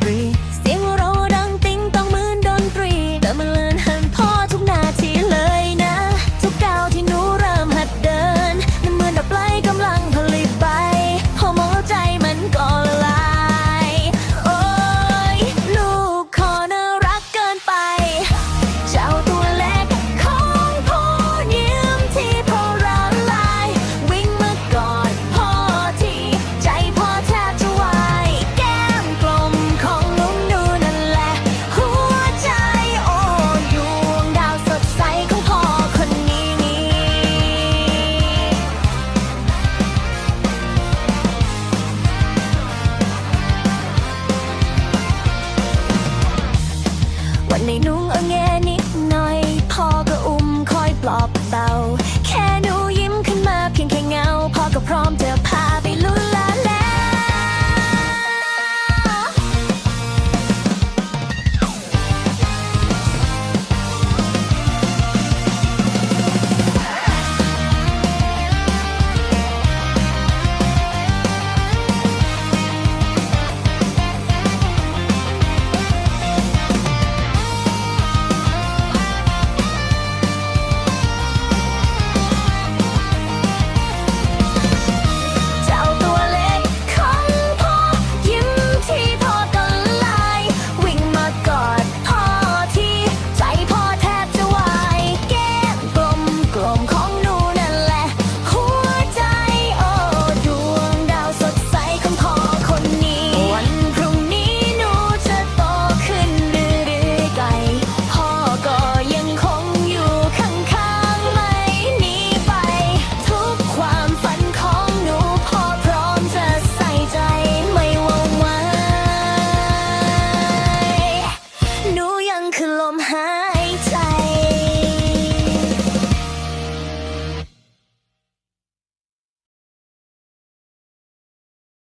Breathe. แย่นิดหน่อยพ่อก็อุ้มคอยปลอบตา มหา